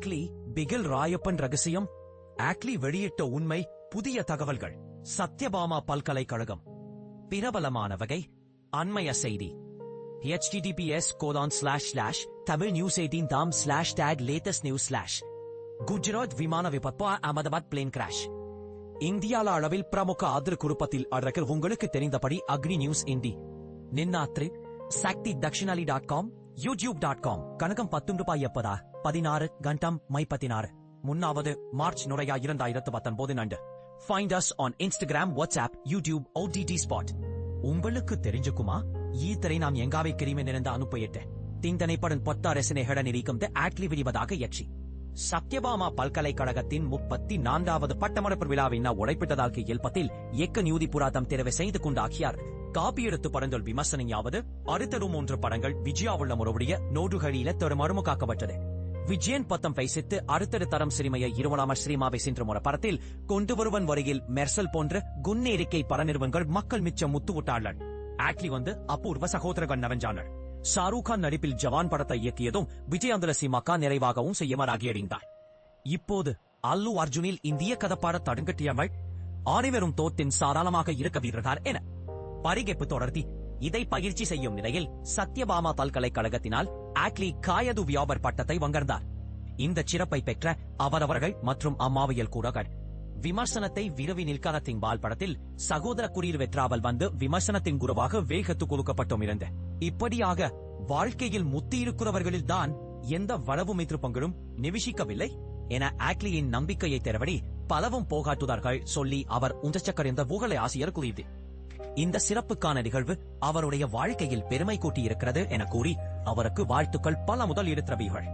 Ugly Bigil Rayappan ரகசியம் ugly வெளியிட்ட உண்மை புதிய தகவல்கள். சத்யபாமா பல்கலைக்கழகம். பிரபலமான வகை அண்மைய செய்தி. HTTPS colon slash slash Tamil news eighteen com slash date latest news slash Gujarat விமான விபத்து அகமதாபாத் பிளேன் கிராஷ் இந்தியால அளவில் பிரமுக ஆதர குருப்பத்தில் அடர்கள் உங்களுக்கு தெரிந்தபடி அக்னி நியூஸ் இந்தி. நின்னாத்ரி சக்தி தக்ஷிணாலி dot com YouTube dot com கணக்கம் பத்து ரூபாய் எப்பதா? பதினாறு கண்டம் மை பதினாறு. முன்னாவது மார்ச் நுரையா இரண்டாயிரத்து பத்தொன்பது நண்டு. Find us on Instagram WhatsApp YouTube OTT spot உங்களுக்கு தெரிஞ்சுக்குமா? ஈத்தரை நாம் எங்காவை கிரிமி நினைந்த அனுப்பியிட்டு. திந்தனைப்படன் பொத்த அரசினை ஹெட ஆட்லி ஆக்லி விரிவதாக எச்சி சத்யபாமா பல்கலைக்கழகத்தின் முப்பத்தி நான்காவது பட்டமளிப்பு விழாவின் உழைப்பிட்டதாக இயல்பத்தில் எக்க நியூதி புராதம் தெரிவு செய்து கொண்டாக்கியார். காப்பியெடுத்து படங்கள் விமர்சனையாவது அடுத்த மூன்று படங்கள் விஜயாவுள்ள முறவுடைய நோடுகளில தொடர்மரும காக்கப்பட்டது விஜயன் பத்தம் வைசித்து அடுத்தடு தரம் சிறுமையை இருவலாமர் சினிமாவை சென்ற முறை படத்தில் கொண்டு வருவன் வரையில் மெர்சல் போன்ற குன்னேரிக்கை பட நிறுவனங்கள் மக்கள் மிச்சம் முத்து விட்டாளர் ஆக்லி வந்து அபூர்வ சகோதரகன் நவஞ்சானர் ஷாருக் கான் நடிப்பில் ஜவான் படத்தை இயக்கியதும் விஜயாந்தர சீமாக்கா நிறைவாகவும் செய்யமாறாகியறிந்தார் இப்போது அல்லு அர்ஜுனில் இந்திய கதப்பாட தடுங்கட்டியவள் ஆனைவரும் தோத்தின் சாதாரணமாக இருக்க வீரர்கள் என. பரிகெப்பு தொடர்த்தி இதை பயிற்சி செய்யும் நிலையில் சத்யபாமா பல்கலைக்கழகத்தினால் ஆக்லி காயது வியாபர் பட்டத்தை வங்கர்ந்தார். இந்த சிறப்பை பெற்ற அவரவர்கள் மற்றும் அம்மாவியல் கூடகள் விமர்சனத்தை விரவி நிற்காதத்தின் பால் படத்தில் சகோதர குறியீர் வெற்றாவல் வந்து விமர்சனத்தின் குருவாக வேகத்து கொடுக்கப்பட்டும் இருந்த. இப்படியாக வாழ்க்கையில் முத்தியிருக்கிறவர்களில் தான் எந்த வளவு மித்திருப்பங்களும் நிவிஷிக்கவில்லை என ஆக்லியின் நம்பிக்கையை தெரவடி பலவும் போகாட்டுதார்கள் சொல்லி அவர் உஞ்சச்சக்கர் என்ற ஊகலை ஆசிரியர் கூறியது. இந்த சிறப்புக்கான நிகழ்வு அவருடைய வாழ்க்கையில் பெருமை கூட்டியிருக்கிறது என கூறி அவருக்கு வாழ்த்துக்கள் பல முதல் எடுத்தவீர்கள்